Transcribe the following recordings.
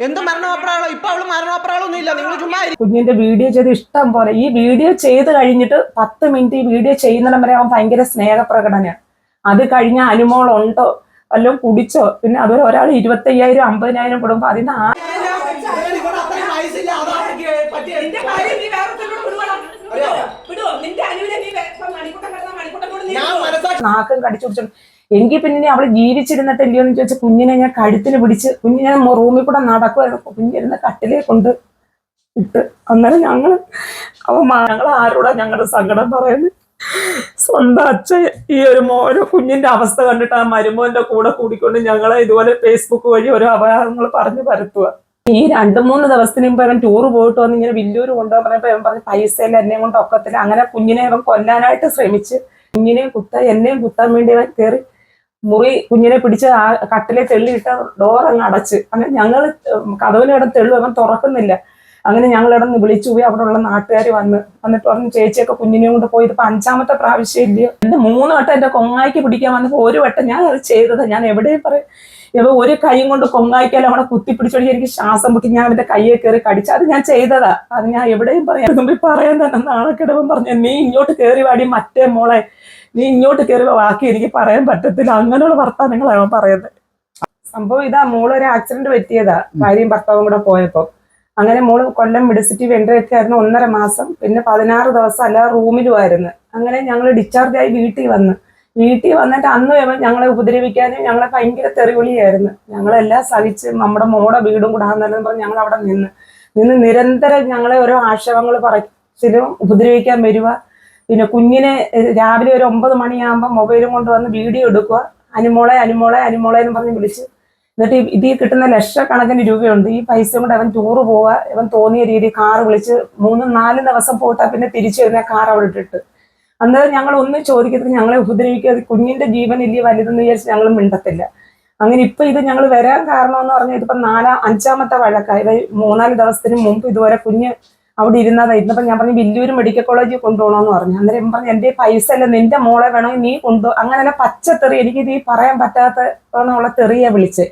എന്ത് മരണോപ്രാളോ? ഇപ്പൊ അവൾ മരണോപ്രാളോ ഒന്നും ഇല്ല നിങ്ങൾ ചുമ്മാ കുഞ്ഞിന്റെ വീഡിയോ ചെയ്ത് ഇഷ്ടം പോലെ. ഈ വീഡിയോ ചെയ്ത് കഴിഞ്ഞിട്ട് പത്ത് മിനിറ്റ് ഈ വീഡിയോ ചെയ്യുന്നിടം വരെ അവൻ ഭയങ്കര സ്നേഹപ്രകടനയാണ് അത് കഴിഞ്ഞ അനുമോൾ ഉണ്ടോ വല്ലതും കുടിച്ചോ? പിന്നെ അതുപോലെ ഒരാൾ ഇരുപത്തയ്യായിരം അമ്പതിനായിരം കൊടുക്കുമ്പോ അതിന് ആ? നാക്കും കടിച്ചു പിടിച്ചു എങ്കിൽ പിന്നെ അവൾ ജീവിച്ചിരുന്നിട്ടില്ലയോ എന്ന് ചോദിച്ചാൽ കുഞ്ഞിനെ ഞാൻ കഴുത്തിന് പിടിച്ച് കുഞ്ഞിനെ റൂമിൽ കൂടെ നടക്കുമായിരുന്നു കുഞ്ഞിരുന്ന കട്ടിലേ കൊണ്ട് ഇട്ട് അന്നേരം ഞങ്ങൾ അവ ഞങ്ങൾ ആരോടാ ഞങ്ങളുടെ സങ്കടം പറയുന്നത് സ്വന്തം അച്ഛൻ ഈ ഒരു മോനെ കുഞ്ഞിന്റെ അവസ്ഥ കണ്ടിട്ട് ആ മരുമോന്റെ കൂടെ കൂടിക്കൊണ്ട് ഞങ്ങളെ ഇതുപോലെ ഫേസ്ബുക്ക് വഴി ഓരോ അപകടങ്ങൾ പറഞ്ഞു പരത്തുക ഈ രണ്ടു മൂന്ന് ദിവസത്തിന് മുമ്പ് അവൻ ടൂർ പോയിട്ട് വന്ന് ഇങ്ങനെ വില്ലൂര് കൊണ്ടുപോകാൻ പറഞ്ഞപ്പോ അവൻ പറഞ്ഞ പൈസയിൽ എന്നെയും കൊണ്ട് ഒക്കത്തില്ല. അങ്ങനെ കുഞ്ഞിനെ അവൻ കൊല്ലാനായിട്ട് ശ്രമിച്ച് കുഞ്ഞിനെയും കുത്താൻ എന്നെയും കുത്താൻ വേണ്ടി കയറി മുറി കുഞ്ഞിനെ പിടിച്ച് ആ കട്ടിലെ തെള്ളിയിട്ട ഡോർ അങ്ങ് അടച്ച്. അങ്ങനെ ഞങ്ങൾ കഥവിനിടം തെള്ളു അവൻ തുറക്കുന്നില്ല. അങ്ങനെ ഞങ്ങൾ ഇടന്ന് വിളിച്ചു പോയി അവിടെ ഉള്ള നാട്ടുകാർ വന്ന്. എന്നിട്ട് പറഞ്ഞു ചേച്ചിയൊക്കെ കുഞ്ഞിനെയും കൊണ്ട് പോയി. ഇതിപ്പോ അഞ്ചാമത്തെ പ്രാവശ്യം ഇല്ലയോ? എന്റെ മൂന്ന് വട്ടം എന്റെ കൊങ്ങായിക്ക് പിടിക്കാൻ വന്നപ്പോ ഒരു വട്ടം ഞാൻ അത് ചെയ്തത്. ഞാൻ എവിടെയും പറയും ഇവ ഒരു കൈയും കൊണ്ട് കൊങ്ങായിക്കാലും അവിടെ കുത്തി പിടിച്ചോടി എനിക്ക് ശ്വാസം മുട്ടി. ഞാൻ അവന്റെ കയ്യെ കയറി കടിച്ചു. അത് ഞാൻ ചെയ്തതാ. അത് ഞാൻ എവിടെയും പറയാം പറയാൻ തന്നെ നാളെ കിടവും പറഞ്ഞു നീ ഇങ്ങോട്ട് കയറി വാടി മറ്റേ മോളെ. നീ ഇങ്ങോട്ട് കയറി വാക്കി ബാക്കി എനിക്ക് പറയാൻ പറ്റത്തില്ല. അങ്ങനെയുള്ള വർത്താനങ്ങളാണ് അവൻ പറയുന്നത്. സംഭവം ഇതാ മോൾ ഒരു ആക്സിഡന്റ് പറ്റിയതാ ഭാര്യയും ഭർത്താവും കൂടെ പോയപ്പോ. അങ്ങനെ മോൾ കൊല്ലം മെഡിസിറ്റി വെന്റിലേറ്റർ ആയിരുന്നു ഒന്നര മാസം പിന്നെ പതിനാറ് ദിവസം അല്ലാതെ റൂമിലുമായിരുന്നു. അങ്ങനെ ഞങ്ങൾ ഡിസ്ചാർജ് ആയി വീട്ടിൽ വന്ന്. വീട്ടിൽ വന്നിട്ട് അന്ന് വരുമ്പോൾ ഞങ്ങളെ ഉപദ്രവിക്കാനും ഞങ്ങളെ ഭയങ്കര തെറിവിളിയായിരുന്നു. ഞങ്ങളെല്ലാം സഹിച്ച് നമ്മുടെ മോടെ വീടും കൂടെ ആണെന്നു പറഞ്ഞ് ഞങ്ങൾ അവിടെ നിന്ന്. നിന്ന് നിരന്തരം ഞങ്ങളെ ഓരോ ആക്ഷേപങ്ങൾ പറച്ചിലും ഉപദ്രവിക്കാൻ വരിക പിന്നെ കുഞ്ഞിനെ രാവിലെ ഒരു ഒമ്പത് മണിയാകുമ്പോൾ മൊബൈലും കൊണ്ട് വന്ന് വീഡിയോ എടുക്കുക. അനുമോളെ അനുമോളെ അനുമോളെ എന്ന് പറഞ്ഞ് വിളിച്ച്. എന്നിട്ട് ഇതിൽ കിട്ടുന്ന ലക്ഷക്കണക്കിന് രൂപയുണ്ട്. ഈ പൈസ കൊണ്ട് അവൻ ടൂറ് പോവുക. അവൻ തോന്നിയ രീതി കാർ വിളിച്ച് മൂന്നും നാലും ദിവസം പോയിട്ടാ പിന്നെ തിരിച്ചു വരുന്ന കാർ അവിടെ ഇട്ടിട്ട്. അന്നേരം ഞങ്ങൾ ഒന്നും ചോദിക്കത്തില്ല. ഞങ്ങളെ ഉപദ്രവിക്കാതെ കുഞ്ഞിന്റെ ജീവൻ ഇല്ലേ വലുതെന്ന് വിചാരിച്ച് ഞങ്ങൾ മിണ്ടത്തില്ല. അങ്ങനെ ഇപ്പൊ ഇത് ഞങ്ങൾ വരാൻ കാരണം എന്ന് പറഞ്ഞാൽ ഇതിപ്പോ നാലാം അഞ്ചാമത്തെ വഴക്കായി മൂന്നാൽ ദിവസത്തിന് മുമ്പ് ഇതുവരെ കുഞ്ഞ് അവിടെ ഇരുന്നതാ ഇന്നപ്പോ ഞാൻ പറഞ്ഞു വലിയൊരു മെഡിക്കൽ കോളേജിൽ കൊണ്ടുപോകണമെന്ന് പറഞ്ഞു. അന്നേരം പറഞ്ഞു എന്റെ പൈസ അല്ല നിന്റെ മോളെ വേണമെങ്കിൽ നീ കൊണ്ടു അങ്ങനെയല്ല പച്ചത്തെറി എനിക്ക് നീ പറയാൻ പറ്റാത്ത ഉള്ള തെറിയെ വിളിച്ച്.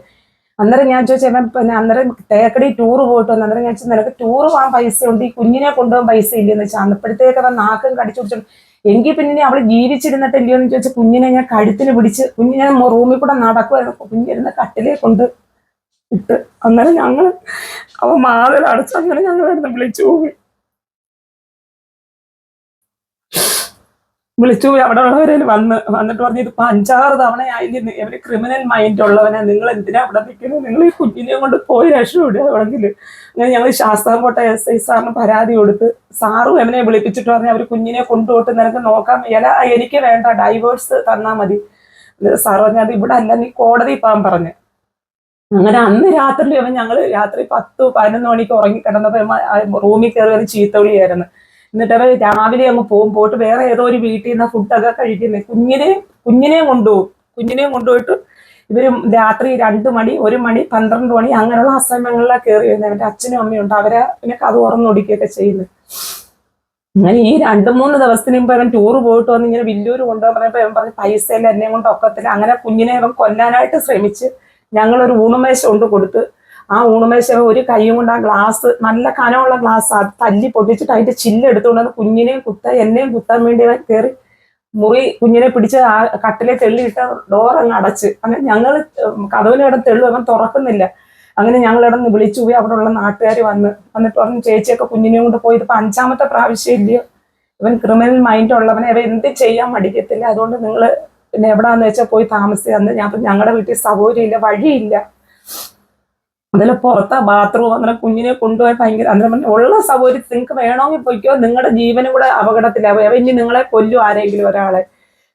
അന്നേരം ഞാൻ ചോദിച്ചു "ഇവൻ പിന്നെ അന്നേരം തേക്കടി ടൂർ പോയിട്ട് വന്നു. അന്നേരം ഞാൻ ചോദിച്ചു നിനക്ക് ടൂർ പോകാൻ പൈസ ഉണ്ട് ഈ കുഞ്ഞിനെ കൊണ്ടുപോകാൻ പൈസ ഇല്ലെന്ന് വെച്ചാൽ അന്നപ്പോഴത്തേക്ക് അവൻ നാക്കും കടിച്ചു പിടിച്ചു. എങ്കിൽ പിന്നെ അവൾ ജീവിച്ചിരുന്നിട്ടില്ലയോ എന്ന് ചോദിച്ചാൽ കുഞ്ഞിനെ ഞാൻ കഴുത്തിന് പിടിച്ച് കുഞ്ഞിനെ റൂമിൽ കൂടെ നടക്കുമായിരുന്നു കുഞ്ഞിരുന്ന കട്ടിലേ കൊണ്ട് ഇട്ട് അന്നേരം ഞങ്ങൾ അവ മാതൽ അങ്ങനെ ഞങ്ങൾ ഇവിടുന്ന് വിളിച്ചു പോയി. വിളിച്ചു പോയി. അവിടെ ഉള്ളവരെ വന്ന് വന്നിട്ട് പറഞ്ഞു ഇതിപ്പോ അഞ്ചാറ് തവണ ആയില്ലേ ഇവർ ക്രിമിനൽ മൈൻഡ് ഉള്ളവനെ. നിങ്ങൾ എന്തിനാ അവിടെ നിൽക്കുന്നത്? നിങ്ങൾ ഈ കുഞ്ഞിനെ കൊണ്ട് പോയി രക്ഷപ്പെടുക എവിടെങ്കിൽ അങ്ങനെ ഞങ്ങൾ ശാസ്താംകോട്ട എസ് ഐ സാറിന് പരാതി കൊടുത്ത് സാറും എവനെ വിളിപ്പിച്ചിട്ട് പറഞ്ഞു അവർ കുഞ്ഞിനെ കൊണ്ടുപോട്ട് നിനക്ക് നോക്കാൻ ഇല എനിക്ക് വേണ്ട ഡൈവേഴ്സ് തന്നാ മതി. സാർ പറഞ്ഞു ഇവിടെ അല്ല നീ കോടതി പോകാൻ പറഞ്ഞു. അങ്ങനെ അന്ന് രാത്രി അവൻ ഞങ്ങൾ രാത്രി പത്ത് പതിനൊന്ന് മണിക്ക് ഉറങ്ങി കിടന്നപ്പോൾ റൂമിൽ കയറി ഒരു ചീത്തവിളിയായിരുന്നു. എന്നിട്ട് അവൻ രാവിലെ അങ്ങ് പോകും. പോയിട്ട് വേറെ ഏതോ ഒരു വീട്ടിൽ നിന്ന് ഫുഡൊക്കെ കഴിക്കുന്നത് കുഞ്ഞിനെ കുഞ്ഞിനെയും കൊണ്ടുപോകും. കുഞ്ഞിനെയും കൊണ്ടുപോയിട്ട് ഇവർ രാത്രി രണ്ട് മണി ഒരു മണി പന്ത്രണ്ട് മണി അങ്ങനെയുള്ള അസമയങ്ങളിലാണ് കയറി വരുന്നത്. അവന്റെ അച്ഛനും അമ്മയും ഉണ്ട്. അവരെ പിന്നെ കഥ ഉറന്നൊടിക്കുകയൊക്കെ ചെയ്യുന്നത് അങ്ങനെ ഈ രണ്ട് മൂന്ന് ദിവസത്തിന് മുമ്പ് അവൻ ടൂർ പോയിട്ട് വന്ന് ഇങ്ങനെ വില്ലൂര് കൊണ്ടുപോകാൻ പറഞ്ഞപ്പോ അവൻ പറഞ്ഞ പൈസയിൽ എന്നെ കൊണ്ട് ഒക്കത്തില്ല. അങ്ങനെ കുഞ്ഞിനെ അവൻ കൊല്ലാനായിട്ട് ശ്രമിച്ച് ഞങ്ങളൊരു ഊണുമേശ കൊണ്ട് കൊടുത്ത് ആ ഊണുമേശ ഒരു കൈയും കൊണ്ട് ആ ഗ്ലാസ് നല്ല കനമുള്ള ഗ്ലാസ് തല്ലി പൊട്ടിച്ചിട്ട് അതിന്റെ ചില്ല് എടുത്തുകൊണ്ട് കുഞ്ഞിനെയും കുത്താൻ എന്നെയും കുത്താൻ വേണ്ടി കയറി മുറി കുഞ്ഞിനെ പിടിച്ച് ആ കട്ടിലെ തെള്ളിയിട്ട ഡോർ അങ്ങ് അടച്ച്. അങ്ങനെ ഞങ്ങൾ കഥവിനിടം തെള്ളു അങ്ങനെ തുറക്കുന്നില്ല. അങ്ങനെ ഞങ്ങൾ ഇടന്ന് വിളിച്ചു പോയി. അവിടെ ഉള്ള നാട്ടുകാർ വന്ന്. വന്നിട്ട് പറഞ്ഞു ചേച്ചിയൊക്കെ കുഞ്ഞിനെയും കൊണ്ട് പോയി. ഇതിപ്പോ അഞ്ചാമത്തെ പ്രാവശ്യം ഇല്ലയോ? ഇവൻ ക്രിമിനൽ മൈൻഡ് ഉള്ളവനെ. അവൻ എന്ത് ചെയ്യാൻ മടിക്കത്തില്ല. അതുകൊണ്ട് നിങ്ങൾ പിന്നെ എവിടാന്ന് വെച്ചാൽ പോയി താമസിക്കുക അന്ന് ഞാൻ ഞങ്ങളുടെ വീട്ടിൽ സൗകര്യമില്ല വഴിയില്ല. അതിൽ പുറത്താ ബാത്റൂം അങ്ങനെ കുഞ്ഞിനെ കൊണ്ടുപോയി ഭയങ്കര അന്നേരം പറഞ്ഞു, ഉള്ള സൗകര്യം നിങ്ങൾക്ക് വേണമെങ്കിൽ പോയിക്കോ നിങ്ങളുടെ ജീവനും കൂടെ അപകടത്തിലാവും ഇനി നിങ്ങളെ കൊല്ലും ആരെങ്കിലും ഒരാളെ.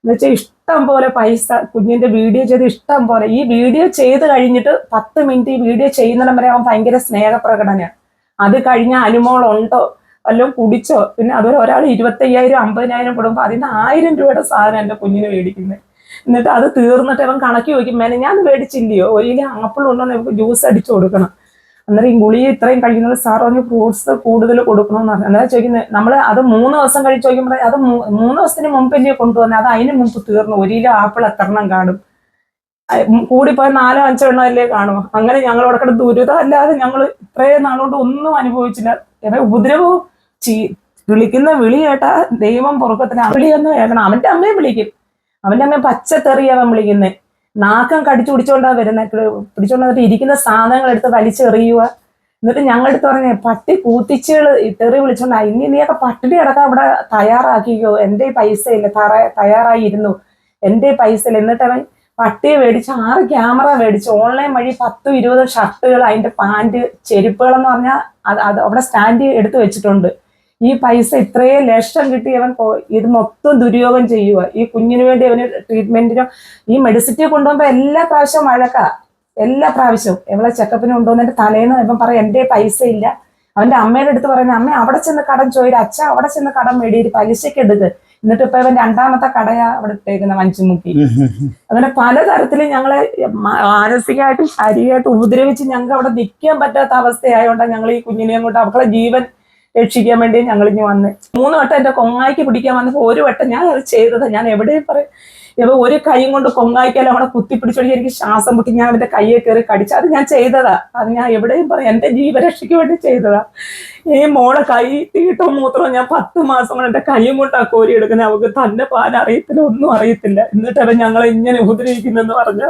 എന്ന് വെച്ചാൽ ഇഷ്ടം പോലെ പൈസ കുഞ്ഞിന്റെ വീഡിയോ ചെയ്ത് ഇഷ്ടം പോലെ. ഈ വീഡിയോ ചെയ്ത് കഴിഞ്ഞിട്ട് പത്ത് മിനിറ്റ് ഈ വീഡിയോ ചെയ്യുന്നിടം വരെ അവൻ ഭയങ്കര സ്നേഹപ്രകടനയാണ് അത് കഴിഞ്ഞ അനുമോളുണ്ടോ വല്ലതും കുടിച്ചോ പിന്നെ അതുപോലെ ഒരാൾ ഇരുപത്തയ്യായിരം അമ്പതിനായിരം കൊടുക്കുമ്പോൾ അതിന് ആയിരം രൂപയുടെ സാധനം എന്റെ കുഞ്ഞിന് മേടിക്കുന്നത് എന്നിട്ട് അത് തീർന്നിട്ട് അവൻ കണക്കി ചോദിക്കും മേനെ ഞാൻ മേടിച്ചില്ലയോ? ഒരു കിലോ ആപ്പിൾ കൊണ്ടുവന്ന് നമുക്ക് ജ്യൂസ് അടിച്ചു കൊടുക്കണം. അന്നേരം ഈ ഗുളിക ഇത്രയും കഴിക്കുന്നത് സാർ പറഞ്ഞു ഫ്രൂട്ട്സ് കൂടുതൽ കൊടുക്കണമെന്ന് പറഞ്ഞു. അന്നേരം ചോദിക്കുന്നത് നമ്മൾ അത് മൂന്ന് ദിവസം കഴിച്ച് ചോദിക്കുമ്പോൾ അത് മൂന്ന് ദിവസത്തിന് മുമ്പല്ലേ കൊണ്ടുവന്നത് അത് അതിന് മുമ്പ് തീർന്നു. ഒരു ആപ്പിൾ എത്രണ്ണം കാണും. കൂടിപ്പോയ നാലോ അഞ്ചോ എണ്ണമല്ലേ കാണുമോ അങ്ങനെ ഞങ്ങൾ അവിടെ ദുരിതം അല്ലാതെ ഞങ്ങൾ ഇത്രയും നാളുകൊണ്ട് ഒന്നും അനുഭവിച്ചില്ല. ഇവ ഉപദ്രവവും ചീ വിളിക്കുന്ന വിളി കേട്ടാ ദൈവം പുറക്കത്തിന് വിളിയൊന്നും കേൾക്കണം. അവന്റെ അമ്മയെ വിളിക്കും. അവന്റെ അങ്ങനെ പച്ചത്തെറിയ അവൻ വിളിക്കുന്നത് നാക്കം കടിച്ചു പിടിച്ചോണ്ടാ വരുന്നത് പിടിച്ചോണ്ട് വന്നിട്ട് ഇരിക്കുന്ന സാധനങ്ങൾ എടുത്ത് വലിച്ചെറിയുക എന്നിട്ട് ഞങ്ങളെടുത്ത് പറഞ്ഞേ പട്ടി കൂത്തിച്ചുകൾ തെറി വിളിച്ചോണ്ടാ. ഇനി നീയൊക്കെ പട്ടിണി അടക്കം ഇവിടെ തയ്യാറാക്കിക്കോ. എന്റെ പൈസ ഇല്ല തറ തയ്യാറായിരുന്നു. എന്റെ പൈസ ഇല്ല എന്നിട്ട് അവൻ പട്ടിയെ മേടിച്ച് ആറ് ക്യാമറ മേടിച്ച് ഓൺലൈൻ വഴി പത്തും ഇരുപതും ഷർട്ടുകൾ അതിന്റെ പാന്റ് ചെരുപ്പുകൾ എന്ന് പറഞ്ഞാൽ അത് അവിടെ സ്റ്റാൻഡ് എടുത്തു വെച്ചിട്ടുണ്ട്. ഈ പൈസ ഇത്രയും ലക്ഷം കിട്ടിയവൻ ഇത് മൊത്തം ദുര്യോഗം ചെയ്യുക ഈ കുഞ്ഞിന് വേണ്ടി അവന് ട്രീറ്റ്മെന്റിനോ ഈ മെഡിസിറ്റി കൊണ്ടുപോകുമ്പോ എല്ലാ പ്രാവശ്യവും വഴക്കാ. എല്ലാ പ്രാവശ്യവും എവളെ ചെക്കപ്പിന് കൊണ്ടുവന്നിട്ട് തലേന്ന് ഇവൻ പറയും എന്റെ പൈസ ഇല്ല. അവന്റെ അമ്മയുടെ അടുത്ത് പറയുന്ന അമ്മ അവിടെ ചെന്ന് കടം ചോദിച്ചു അച്ഛ അവിടെ ചെന്ന് കടം മേടിയിട്ട് പലിശയ്ക്ക് എടുക്ക്. എന്നിട്ട് ഇപ്പൊ ഇവൻ രണ്ടാമത്തെ കടയാ അവിടെ ഇട്ടേക്കുന്ന മഞ്ചുമുക്കി അങ്ങനെ പലതരത്തിലും ഞങ്ങളെ മാനസികമായിട്ടും ശാരീരികമായിട്ടും ഉപദ്രവിച്ച് ഞങ്ങൾക്ക് അവിടെ നിൽക്കാൻ പറ്റാത്ത അവസ്ഥയായതുകൊണ്ടാണ് ഞങ്ങൾ ഈ കുഞ്ഞിനെയും കൊണ്ട് അവളെ ജീവൻ രക്ഷിക്കാൻ വേണ്ടി ഞങ്ങൾ ഇനി വന്ന്. മൂന്ന് വട്ടം എന്റെ കൊങ്ങായിക്ക് പിടിക്കാൻ വന്നപ്പോൾ ഒരു വട്ടം ഞാൻ അത് ചെയ്തത്. ഞാൻ എവിടെയും പറയും ഇവ ഒരു കൈയും കൊണ്ട് കൊങ്ങായിക്കാലും അവിടെ കുത്തി പിടിച്ചോടി എനിക്ക് ശ്വാസം മുട്ടി ഞാൻ അവന്റെ കയ്യെ കയറി കടിച്ചു. അത് ഞാൻ ചെയ്തതാ. അത് ഞാൻ എവിടെയും പറയും എന്റെ ജീവരക്ഷയ്ക്ക് വേണ്ടി ചെയ്തതാ. ഈ മോളെ കൈ തീട്ടോ മൂത്രോ ഞാൻ പത്ത് മാസം കൊണ്ട് എന്റെ കൈയും കൊണ്ടാ കോരി എടുക്കുന്നത്. അവൾക്ക് തന്നെ പാൻ അറിയത്തില്ല ഒന്നും അറിയത്തില്ല. എന്നിട്ട് അവൻ ഞങ്ങളെ ഇങ്ങനെ ഉപദ്രവിക്കുന്നെന്ന് പറഞ്ഞ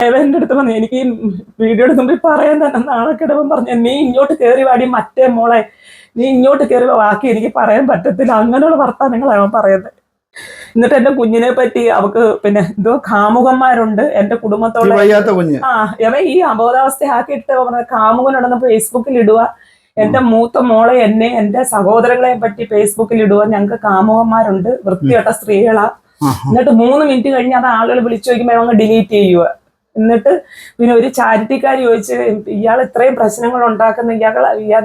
എന്റെ അടുത്ത് പറഞ്ഞു എനിക്ക് വീഡിയോ എടുക്കുമ്പോൾ പറയാൻ തന്നെ നാണക്കിടവൻ പറഞ്ഞു നീ ഇങ്ങോട്ട് കയറി വാടി മറ്റേ മോളെ. നീ ഇങ്ങോട്ട് കയറി ബാക്കി എനിക്ക് പറയാൻ പറ്റത്തില്ല. അങ്ങനെയുള്ള വർത്താനങ്ങളാണ് അവൻ പറയുന്നത്. എന്നിട്ട് എന്റെ കുഞ്ഞിനെ പറ്റി അവക്ക് പിന്നെ എന്തോ കാമുകന്മാരുണ്ട് എന്റെ കുടുംബത്തോടെ. ആ ഇവ ഈ അബോധാവസ്ഥ ആക്കിയിട്ട് പറഞ്ഞ കാമുകനുണ്ടെന്ന് ഫേസ്ബുക്കിൽ ഇടുക എന്റെ മൂത്ത മോളെ എന്നെ എന്റെ സഹോദരങ്ങളെ പറ്റി ഫേസ്ബുക്കിൽ ഇടുക ഞങ്ങൾക്ക് കാമുകന്മാരുണ്ട് വൃത്തികെട്ട സ്ത്രീകളാ. എന്നിട്ട് മൂന്ന് മിനിറ്റ് കഴിഞ്ഞ് അത് ആളുകൾ വിളിച്ചു ചോദിക്കുമ്പോൾ അങ്ങ് ഡിലീറ്റ് ചെയ്യുക എന്നിട്ട് പിന്നെ ഒരു ചാരിറ്റിക്കാർ ചോദിച്ച് ഇയാൾ ഇത്രയും പ്രശ്നങ്ങൾ ഉണ്ടാക്കുന്ന ഇയാൾ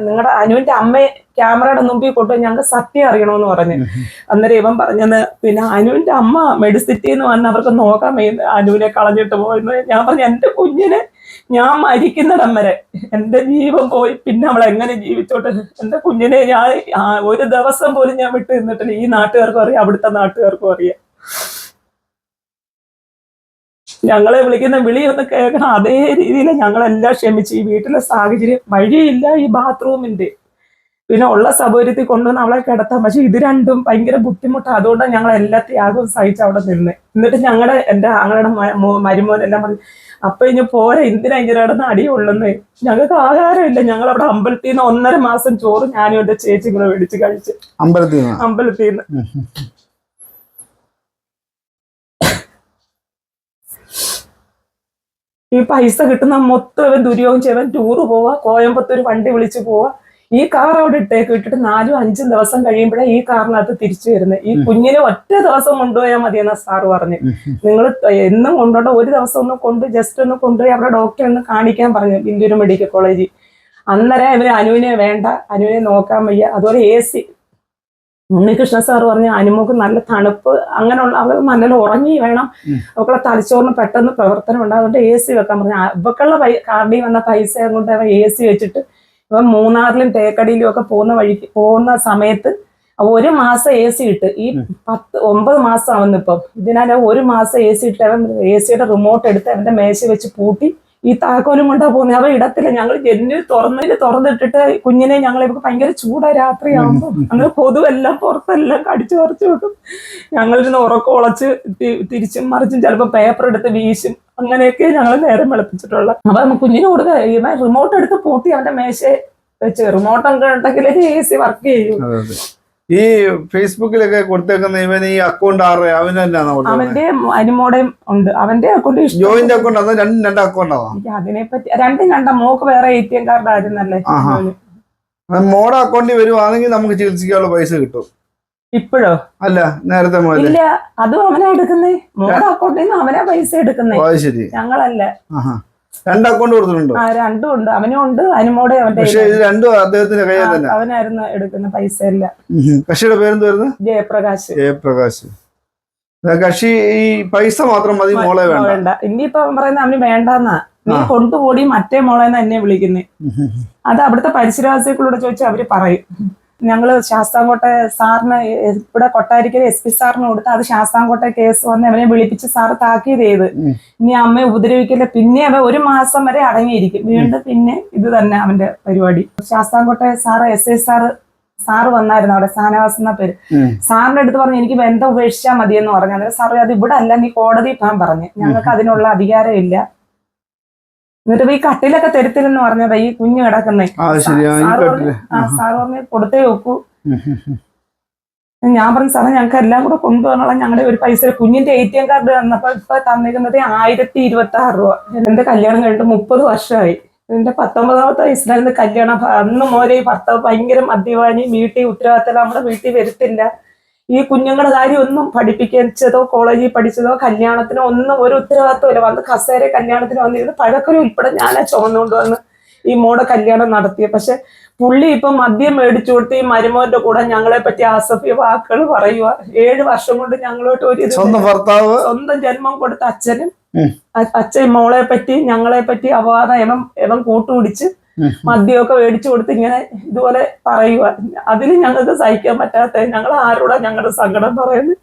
നിങ്ങളുടെ അനുവിന്റെ അമ്മയെ ക്യാമറയുടെ മുമ്പിൽ കൊണ്ടുപോയി ഞങ്ങൾക്ക് സത്യം അറിയണമെന്ന് പറഞ്ഞു. അന്നേരം ഇവൻ പറഞ്ഞത് പിന്നെ അനുവിന്റെ അമ്മ മെഡിസിറ്റിയിൽ നിന്ന് വന്ന് അവർക്ക് നോക്കാൻ അനുവിനെ കളഞ്ഞിട്ട് പോയെന്ന്. ഞാൻ പറഞ്ഞു എന്റെ കുഞ്ഞിനെ ഞാൻ മരിക്കുന്നിടം വരെ എന്റെ ജീവൻ പോയി പിന്നെ അവൾ എങ്ങനെ ജീവിച്ചോട്ട്? എന്റെ കുഞ്ഞിനെ ഞാൻ ഒരു ദിവസം പോലും ഞാൻ വിട്ടു നിന്നിട്ടില്ല. ഈ നാട്ടുകാർക്കും അറിയാം അവിടുത്തെ നാട്ടുകാർക്കും അറിയാം. ഞങ്ങളെ വിളിക്കുന്ന വിളി ഒന്ന് കേൾക്കണം. അതേ രീതിയിൽ ഞങ്ങളെല്ലാം ക്ഷമിച്ച് ഈ വീട്ടിലെ സാഹചര്യം വഴിയില്ല ഈ ബാത്റൂമിന്റെ. പിന്നെ ഉള്ള സൗകര്യത്തിൽ കൊണ്ടുവന്ന് അവളെ കിടത്താം പക്ഷെ ഇത് രണ്ടും ഭയങ്കര ബുദ്ധിമുട്ടാണ് അതുകൊണ്ടാണ് ഞങ്ങൾ എല്ലാ ത്യാഗവും സഹിച്ച് അവിടെ നിന്ന്. എന്നിട്ട് ഞങ്ങളുടെ എന്റെ ആങ്ങളുടെ മരുമോൻ എല്ലാം പറഞ്ഞു അപ്പൊ ഇനി പോരെ എന്തിനാ ഇങ്ങനെ കിടന്ന് അടിയുള്ളെന്ന് ഞങ്ങൾക്ക് ആഹാരമില്ല. ഞങ്ങൾ അവിടെ അമ്പലത്തിൽ നിന്ന് ഒന്നര മാസം ചോറ് ഞാനും എന്റെ ചേച്ചി കൂടെ മേടിച്ച് കഴിച്ച്. അമ്പലത്തിൽ നിന്ന് അമ്പലത്തിൽ നിന്ന് ഈ പൈസ കിട്ടുന്ന മൊത്തം ഇവൻ ദുര്യോഗം ചെയ്യവൻ ടൂറ് പോവാ കോയമ്പത്തൂർ വണ്ടി വിളിച്ചു പോവാ. ഈ കാർ അവിടെ ഇട്ടേക്ക് ഇട്ടിട്ട് നാലും അഞ്ചും ദിവസം കഴിയുമ്പോഴേ ഈ കാറിനകത്ത് തിരിച്ചു വരുന്നത് ഈ കുഞ്ഞിനെ ഒറ്റ ദിവസം കൊണ്ടുപോയാൽ മതി എന്നാ സാറ് പറഞ്ഞു നിങ്ങൾ എന്നും കൊണ്ടുപോകണ്ട ഒരു ദിവസം ഒന്ന് കൊണ്ട് ജസ്റ്റ് ഒന്ന് കൊണ്ടുപോയി അവിടെ ഡോക്ടറെ ഒന്ന് കാണിക്കാൻ പറഞ്ഞു ഇന്ത്യൻ മെഡിക്കൽ കോളേജിൽ അന്നേരം ഇവർ അനുവിനെ വേണ്ട അനുവിനെ നോക്കാൻ വയ്യ. അതുപോലെ എ സി ഉണ്ണികൃഷ്ണ സാർ പറഞ്ഞു അനുമുഖം നല്ല തണുപ്പ് അങ്ങനെയുള്ള അവർ നല്ല ഉറങ്ങി വേണം. അവക്കുള്ള തലച്ചോറിന് പെട്ടെന്ന് പ്രവർത്തനം ഉണ്ട്. അതുകൊണ്ട് എ സി വെക്കാൻ പറഞ്ഞു. അവക്കുള്ള കാർഡിൽ വന്ന പൈസ കൊണ്ട് അവൻ എ സി വെച്ചിട്ട് ഇവൻ മൂന്നാറിലും തേക്കടിയിലും ഒക്കെ പോകുന്ന വഴിക്ക് പോകുന്ന സമയത്ത് അവ ഒരു മാസം എ സി ഇട്ട്. ഈ പത്ത് ഒമ്പത് മാസം ആവുന്നിപ്പം ഇതിനാൽ ഒരു മാസം എ സി ഇട്ട് അവൻ എ സിയുടെ റിമോട്ട് എടുത്ത് അവന്റെ മേശ വെച്ച് പൂട്ടി ഈ താക്കോലും കൊണ്ടാ പോകുന്നത് അവ ഇടത്തില്ല. ഞങ്ങൾ ജെന്നിൽ തുറന്നതിൽ തുറന്നിട്ടിട്ട് കുഞ്ഞിനെ ഞങ്ങൾ ഇവർക്ക് ഭയങ്കര ചൂടാ രാത്രിയാകുമ്പോൾ അങ്ങനെ കൊതുവെല്ലാം പുറത്തെല്ലാം കടിച്ചു പറിച്ചു വെക്കും. ഞങ്ങളിരുന്ന് ഉറക്കം ഉളച്ച് തിരിച്ചും മറിച്ചും ചിലപ്പോൾ പേപ്പർ എടുത്ത് വീശും. അങ്ങനെയൊക്കെ ഞങ്ങൾ നേരം വെളുപ്പിച്ചിട്ടുള്ള. അപ്പൊ കുഞ്ഞിന് കൊടുക്കുക റിമോട്ട് എടുത്ത് പൂട്ടി അവന്റെ മേശ വെച്ച്. റിമോട്ട് ഉണ്ടെങ്കിൽ എ സി വർക്ക് ചെയ്യും. ഈ ഫേസ്ബുക്കിലൊക്കെ കൊടുത്തേക്കുന്ന ഇവൻ ഈ അക്കൗണ്ട് ആറ് അവൻ തന്നെയാണ് അവന്റെ അനുമോടെയും ഉണ്ട്. അവന്റെ അക്കൗണ്ട് ജോയിന്റ് അക്കൗണ്ട് അതോ രണ്ട് രണ്ട് അക്കൗണ്ടാണോ അതിനെ പറ്റി രണ്ടും കണ്ട മോക്ക് വേറെ എ ടി എം കാർഡ് ആയിരുന്നല്ലേ മോടെ അക്കൗണ്ടിൽ വരുവാണെങ്കിൽ നമുക്ക് ചികിത്സിക്കാനുള്ള പൈസ കിട്ടും. ഇപ്പോഴോ? അല്ല നേരത്തെ ഇല്ല. അതും അവനാ എടുക്കുന്നേ. മോടെ അക്കൗണ്ടിൽ നിന്ന് അവനാ പൈസ എടുക്കുന്നേ. ശരി. ഞങ്ങളല്ല. രണ്ട് അക്കൗണ്ട് കൊടുത്തിട്ടുണ്ട്? ആ രണ്ടും ഉണ്ട്. അവനും ഉണ്ട് അനുമോടെ അവന്റെ പക്ഷേ ഇത് രണ്ടും അദ്ദേഹത്തിന്റെ കയ്യിൽ തന്നെ. അവനായിരുന്നു എടുക്കുന്ന പൈസ ഇല്ല. കക്ഷിയുടെ പേരെന്ത് വരുന്നത് ജയപ്രകാശ്. ജയപ്രകാശ്. കക്ഷി ഈ പൈസ മാത്രം മതി മോളെ വേണ്ട. ഇനിയിപ്പോ പറയുന്ന അവന് വേണ്ടെന്നാ. നീ. കൊണ്ടുപോടി മറ്റേ മോളെന്ന് എന്നെ വിളിക്കുന്നേ. അത് അവിടുത്തെ പരിസരവാസികളോട് ചോദിച്ചാൽ അവർ പറയും. ഞങ്ങൾ ശാസ്താംകോട്ടെ സാറിന് ഇവിടെ കൊട്ടാരിക്കൽ എസ് പി സാറിന് കൊടുത്ത് അത് ശാസ്താംകോട്ടെ കേസ് വന്ന് അവനെ വിളിപ്പിച്ച് സാർ താക്കീത് ചെയ്ത്. ഇനി അമ്മയെ ഉപദ്രവിക്കില്ല? പിന്നെ അവ ഒരു മാസം വരെ അടങ്ങിയിരിക്കും. വീണ്ടും പിന്നെ ഇത് തന്നെ അവന്റെ പരിപാടി. ശാസ്താംകോട്ടെ sir S I sir sir വന്നായിരുന്നു അവിടെ സാനവാസ് എന്ന പേര്. സാറിന്റെ അടുത്ത് പറഞ്ഞു എനിക്ക് ബന്ധം ഉപേക്ഷിച്ചാൽ മതിയെന്ന് പറഞ്ഞു. അന്നേരം സാറ് അത് ഇവിടെ അല്ല നീ കോടതി പോകാൻ പറഞ്ഞു. ഞങ്ങൾക്ക് അതിനുള്ള അധികാരം ഇല്ല എന്നിട്ട് ഈ കട്ടിലൊക്കെ തരത്തില്ലെന്ന് പറഞ്ഞതാ ഈ കുഞ്ഞു കിടക്കുന്നേ. പറഞ്ഞു കൊടുത്തേ വെക്കൂ. ഞാൻ പറഞ്ഞു സാറേ ഞങ്ങൾക്ക് എല്ലാം കൂടെ കൊണ്ടുപോകാനുള്ള ഞങ്ങളുടെ ഒരു പൈസ കുഞ്ഞിന്റെ എ ടി എം കാർഡ് തന്നപ്പോ ഇപ്പൊ തന്നിരുന്നത് ആയിരത്തി ഇരുപത്തി ആറ് രൂപ. എന്റെ കല്യാണം കഴിഞ്ഞിട്ട് മുപ്പത് വർഷമായി. എന്റെ പത്തൊമ്പതാമത്തെ വയസ്സിലായിരുന്നു കല്യാണം. അന്നും അന്ന് മോരെ ഭർത്താവ് ഭയങ്കര മദ്യപാനി വീട്ടിൽ ഉത്തരവാദിത്തം നമ്മുടെ വീട്ടിൽ വരുത്തില്ല. ഈ കുഞ്ഞുങ്ങളുടെ കാര്യം ഒന്നും പഠിപ്പിച്ചതോ കോളേജിൽ പഠിച്ചതോ കല്യാണത്തിനോ ഒന്നും ഒരു ഉത്തരവാദിത്തമില്ല വന്ന് കസേര കല്യാണത്തിന് വന്നിരുന്ന് പഴക്കൊരു ഉൾപ്പെടെ ഞാനാ ചുമന്നുകൊണ്ട് വന്ന് ഈ മോടെ കല്യാണം നടത്തിയ. പക്ഷെ പുള്ളി ഇപ്പൊ മദ്യം മേടിച്ചു കൊടുത്ത് ഈ മരുമോന്റെ കൂടെ ഞങ്ങളെ പറ്റി അസഭ്യ വാക്കുകൾ പറയുക ഏഴ് വർഷം കൊണ്ട് ഞങ്ങളോട്ട് ഒരു സ്വന്തം ഭർത്താവ്? സ്വന്തം ജന്മം കൊടുത്ത അച്ഛനും അച്ഛൻ മോളെ പറ്റി ഞങ്ങളെ പറ്റി അപവാദം എവൻ എവൻ കൂട്ടുപിടിച്ച്. മദ്യമൊക്കെ മേടിച്ചു കൊടുത്ത് ഇങ്ങനെ ഇതുപോലെ പറയുക അതിന് ഞങ്ങൾക്ക് സഹിക്കാൻ പറ്റാത്ത ഞങ്ങൾ ആരോടാ ഞങ്ങളുടെ സങ്കടം പറയുന്നത്?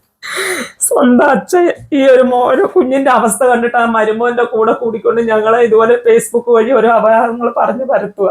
സ്വന്തം അച്ഛൻ ഈ ഒരു മോനോ കുഞ്ഞിന്റെ അവസ്ഥ കണ്ടിട്ട് ആ മരുമോന്റെ കൂടെ കൂടിക്കൊണ്ട് ഞങ്ങളെ ഇതുപോലെ ഫേസ്ബുക്ക് വഴി ഓരോ അപകടങ്ങൾ പറഞ്ഞു പരത്തുക